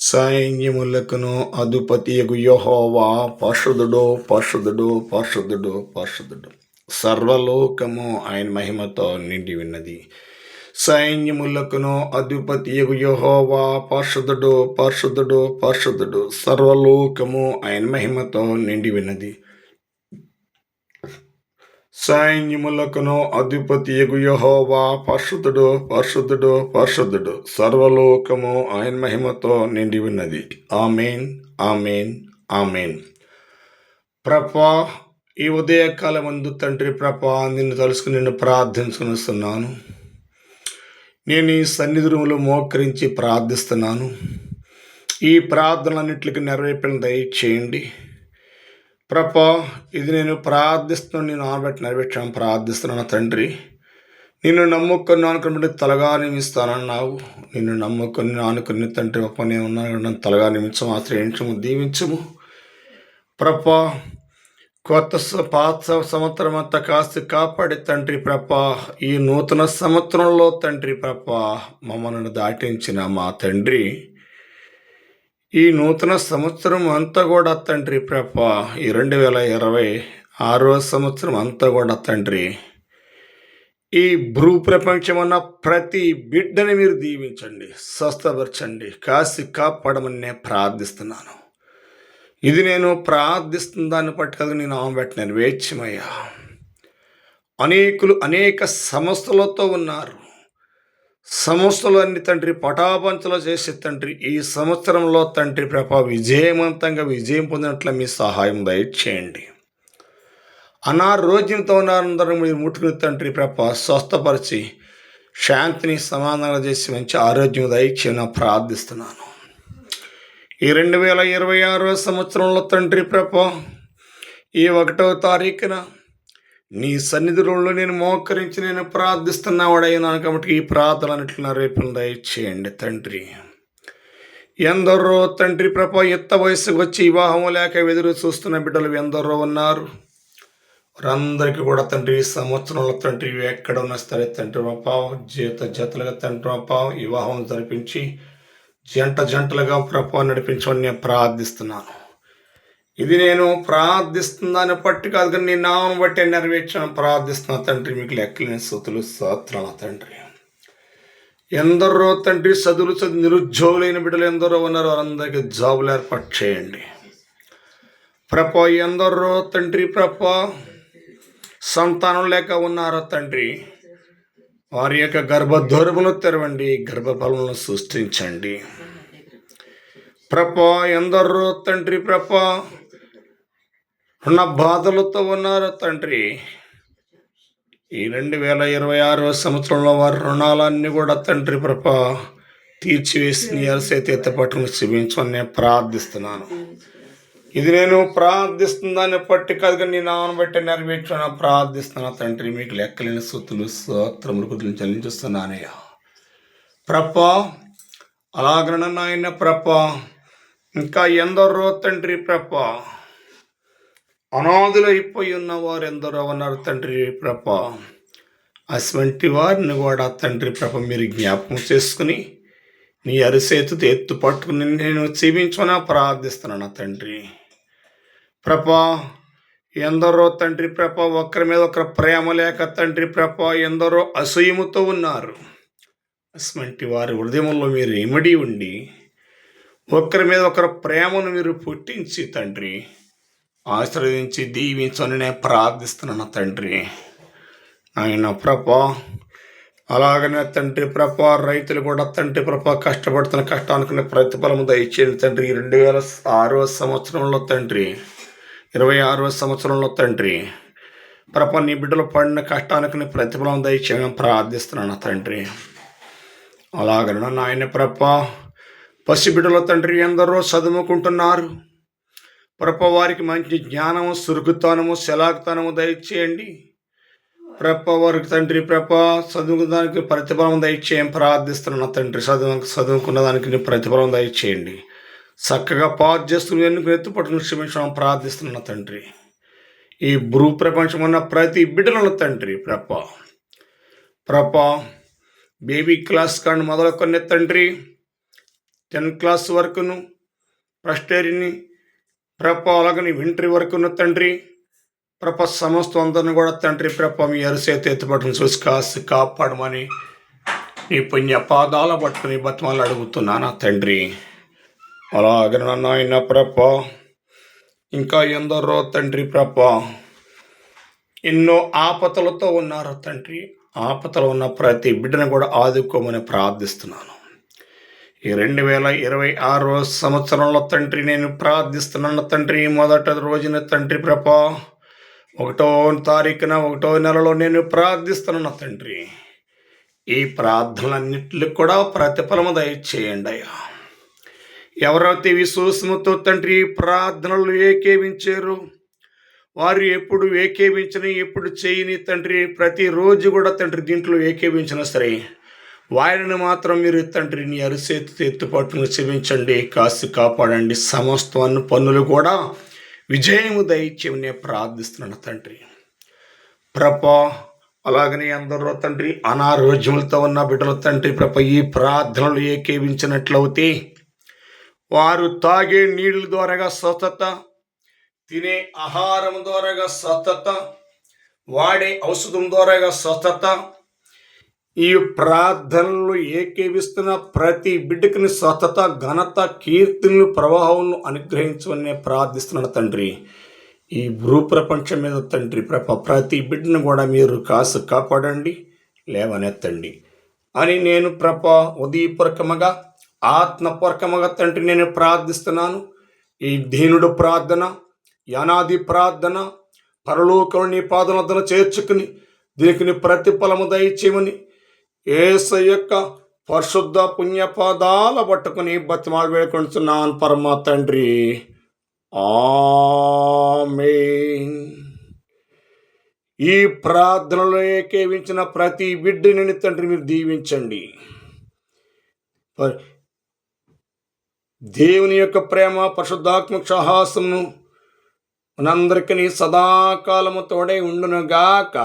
సైన్యములకును అధిపతియగు యహోవా. పరిశుద్ధుడు పరిశుద్ధుడు పరిశుద్ధుడు పరిశుద్ధుడు. సర్వలోకము ఆయన మహిమతో నిండి ఉన్నది. సైన్యములకును అధిపతియగు యహోవా. పరిశుద్ధుడు పరిశుద్ధుడు పరిశుద్ధుడు. సర్వలోకము ఆయన మహిమతో నిండి విన్నది సైన్యములకును అధిపతి యహోవా పరిశుద్ధుడు పరిశుద్ధుడు పరిశుద్ధుడు. సర్వలోకము ఆయన మహిమతో నిండి ఉన్నది. Amen amen amen. ప్రభా ఈ ఉదయకాల మందు తండ్రి ప్రభా నిన్ను తలుసుకుని నిన్ను ప్రార్థించుకునిస్తున్నాను. నేను ఈ సన్నిధులు మోకరించి ప్రార్థిస్తున్నాను. ఈ ప్రార్థనలన్నింటికి నెరవేర్పిన దయచేయండి ప్రభా ఇది నేను ప్రార్థిస్తున్నాను నేను ఆనబెట్టి నెరవేర్చాను ప్రార్థిస్తున్నాను తండ్రి. నిన్ను నమ్ముకొని అనుకుని తలగా నియమిస్తానన్నావు. నిన్ను నమ్ముకొని ఆనుకుని తండ్రి ఒప్ప నేను ఉన్నాను నన్ను తలగా నియమించము ఆశ్రయించము దీవించము. ప్రభా కొత్త పాత సంవత్సరం అంతా కాస్త కాపాడి తండ్రి ప్రభా. ఈ నూతన సంవత్సరంలో తండ్రి ప్రభా మమ్మల్ని దాటించిన మా తండ్రి ఈ నూతన సంవత్సరం అంతా కూడా తండ్రి ప్రభ. ఈ రెండు వేల ఇరవై ఆరో సంవత్సరం అంతా కూడా తండ్రి. ఈ భూ ప్రపంచం అన్న ప్రతి బిడ్డని మీరు దీవించండి స్వస్థపరచండి కాసి కాపాడమని నేను ప్రార్థిస్తున్నాను. ఇది నేను ప్రార్థిస్తున్న దాన్ని బట్టి నేను ఆమె పెట్టినాను వేచ్యమయ్యా అనేకులు అనేక సమస్యలతో ఉన్నారు. సంస్థలు అన్ని తండ్రి పటాపంచలో చేసే తండ్రి ఈ సంవత్సరంలో తండ్రి ప్రభ విజయవంతంగా విజయం పొందినట్లు మీ సహాయం దయచేయండి. అనారోగ్యంతో ఉన్నారందరూ మీరు ముట్టుకుని తండ్రి ప్రభ స్వస్థపరిచి శాంతిని సమాధానం చేసి మంచి ఆరోగ్యం దయచేయని ప్రార్థిస్తున్నాను. ఈ రెండు వేల ఇరవై ఆరో సంవత్సరంలో తండ్రి ప్రభ ఈ ఒకటవ తారీఖున నీ సన్నిధిలో నేను మోకరించి నేను ప్రార్థిస్తున్నావాడైనాను కాబట్టి ఈ ప్రార్థనట్లు రేపు దయచేయండి తండ్రి. ఎందరో తండ్రి ప్రభ ఎత్త వయసుకు వచ్చి వివాహం లేక ఎదురు చూస్తున్న బిడ్డలు ఎందరో ఉన్నారు. వారందరికీ కూడా తండ్రి ఈ సంవత్సరంలో తండ్రి ఎక్కడ ఉన్న సరే తండ్రి పాప జీత జతలుగా తండ్రి పాప వివాహం జరిపించి జంట జంటలుగా ప్రభావం నడిపించమని నేను ప్రార్థిస్తున్నాను. ఇది నేను ప్రార్థిస్తుందని పట్టి కాదు కానీ నీ నామం బట్టి నెరవేర్చాను ప్రార్థిస్తున్నా తండ్రి. మీకు లెక్కలేని స్థుతులు స్తోత్రాలు తండ్రి. ఎందరో తండ్రి చదువులు చదివి నిరుద్యోగులైన బిడ్డలు ఎందరో ఉన్నారు వారందరికీ జాబులు ఏర్పాటు చేయండి. ప్రప ఎందరో తండ్రి ప్రప సంతానం లేక ఉన్నారో తండ్రి వారి యొక్క గర్భధోరమును తెరవండి గర్భఫలములను సృష్టించండి. ప్రప ఎందరో తండ్రి ప్రప ఉన్న బాధలతో ఉన్నారు తండ్రి. ఈ రెండు వేల ఇరవై ఆరో సంవత్సరంలో వారి రుణాలన్నీ కూడా తండ్రి ప్రభ తీర్చివేసి నీ అరసేత ఎత్తపట్టుకుని క్షమించమని నేను ప్రార్థిస్తున్నాను. ఇది నేను ప్రార్థిస్తుందని పట్టి కాదు కానీ నీ నామను బట్టి ప్రార్థిస్తున్నా తండ్రి. మీకు లెక్కలేని సొత్తులు స్తోత్రములు కుదులు చెల్లించుస్తున్నానయ్యా. ప్రప అలాగన నాయన ప్రప ఇంకా ఎందరో తండ్రి ప్రప అనాథులైపోయి ఉన్నవారు ఎందరో ఉన్నారు తండ్రి ప్రప అటువంటి వారిని కూడా తండ్రి ప్రప మీరు జ్ఞాపకం చేసుకుని నీ అరిసేతుతో ఎత్తు పట్టుకుని నేను జీవించమని ప్రార్థిస్తున్నాను తండ్రి. ప్రప ఎందరో తండ్రి ప్రప ఒకరి మీద ఒకరు ప్రేమ లేక తండ్రి ప్రప ఎందరో అసూయముతో ఉన్నారు. అటువంటి వారి హృదయంలో మీరు ఇమిడి ఉండి ఒకరి మీద ఒకరు ప్రేమను మీరు పుట్టించి తండ్రి ఆశ్రయించి దీవించని నేను ప్రార్థిస్తున్నాను తండ్రి. ఆయన ప్రభ అలాగనే తండ్రి ప్రభ రైతులు కూడా తండ్రి ప్రభ కష్టపడుతున్న కష్టానికి ప్రతిఫలము దయచేయండి తండ్రి. రెండు వేల ఆరో సంవత్సరంలో తండ్రి ఇరవై ఆరో సంవత్సరంలో తండ్రి ప్రప నీ బిడ్డలు పడిన కష్టానికి ప్రతిఫలం దయచేయమని ప్రార్థిస్తున్నాను తండ్రి. అలాగనే నాయన ప్రభా పసి బిడ్డల తండ్రి ఎందరో చదువుకుంటున్నారు. ప్రపవారికి మంచి జ్ఞానము సురుకుతనము శలాకుతనము దయచేయండి. ప్రప వారికి తండ్రి ప్రప చదువుకున్న ప్రతిఫలం దయచేయం. ప్రార్థిస్తున్నాను తండ్రి చదువు చదువుకున్న దానికి నీ ప్రతిఫలం దయచేయండి. చక్కగా పాస్ చేస్తున్న ఎందుకు ఎత్తుపట్టును క్షమించడం ప్రార్థిస్తున్న తండ్రి. ఈ భూ ప్రపంచం ఉన్న ప్రతి బిడ్డలను తండ్రి ప్రప ప్రప బేబీ క్లాస్ కానీ మొదలుకొని తండ్రి టెన్త్ క్లాస్ వరకును ఫస్ట్ ఇయర్ని ప్రభ అలాగని వింటరీ ఉన్న తండ్రి ప్రభ సమస్తం అందరిని కూడా తండ్రి ప్రభ మీ అరిసేత ఎత్తుపట్టును చూసి కాసి కాపాడమని నీ పుణ్య పాదాల పట్టుకుని బతుమాలు అడుగుతున్నానా తండ్రి. అలాగన నాయన ప్రభ ఇంకా ఎందరో తండ్రి ప్రభ ఎన్నో ఆపతలతో ఉన్నారు తండ్రి. ఆపతలు ఉన్న ప్రతి బిడ్డను కూడా ఆదుకోమని ప్రార్థిస్తున్నాను. ఈ రెండు వేల ఇరవై ఆరో సంవత్సరంలో తండ్రి నేను ప్రార్థిస్తున్నాను తండ్రి మొదట రోజున తండ్రి ప్రభా ఒకటో తారీఖున ఒకటో నెలలో నేను ప్రార్థిస్తున్నాను తండ్రి. ఈ ప్రార్థనలన్నింటికి కూడా ప్రతిఫలము దయచేయండి అయ్యా. ఎవరైతే విశ్వాసముతో తండ్రి ప్రార్థనలు ఏకేవించారు వారు ఎప్పుడు ఏకేవించిన ఎప్పుడు చేయని తండ్రి ప్రతిరోజు కూడా తండ్రి దీంట్లో ఏకేమించినా సరే వారిని మాత్రం మీరు తండ్రి నీ అరిసేతు ఎత్తుపాటును క్షమించండి కాసి కాపాడండి. సమస్తాన్ని పన్నులు కూడా విజయము దయచేయమని నేను ప్రార్థిస్తున్నాను తండ్రి. ప్రభ అలాగనే అందరూ తండ్రి అనారోగ్యములతో ఉన్న బిడ్డల తండ్రి ప్రభ ఈ ప్రార్థనలు ఏకేవించినట్లయితే వారు తాగే నీళ్ళ ద్వారాగా స్వస్థత తినే ఆహారం ద్వారాగా స్వస్థత వాడే ఔషధం ద్వారాగా స్వస్థత ఈ ప్రార్థనలు ఏకేవిస్తున్న ప్రతి బిడ్డకిని సతత ఘనత కీర్తిని ప్రవాహంను అనుగ్రహించమని ప్రార్థిస్తున్నాడు ప్రార్థిస్తున్నాను తండ్రి. ఈ భూ ప్రపంచం మీద తండ్రి ప్రప ప్రతి బిడ్డను కూడా మీరు కాసు కాపాడండి లేవనెత్తండి. అని నేను ప్రప ఉదయపూర్వకముగా ఆత్మపూర్వకముగా తండ్రి నేను ప్రార్థిస్తున్నాను. ఈ దీనుడు ప్రార్థన యనాది ప్రార్థన పరలోకం నీ పాదనతను చేర్చుకుని దీనికి ప్రతిఫలము దయచేయమని ఏస యొక్క పరిశుద్ధ పుణ్యపాదాల పట్టుకుని బతిమాలు వేడుకుంటున్నాను పరమ తండ్రి. ఆమేన్. ఈ ప్రార్థనలో ఏకేవించిన ప్రతి బిడ్డని తండ్రి మీరు దీవించండి. ప- దేవుని యొక్క ప్రేమ పరిశుద్ధాత్మ సాహసమును మనందరికీ సదాకాలము తోడే ఉండునుగాక.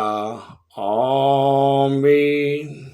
ఆమేన్.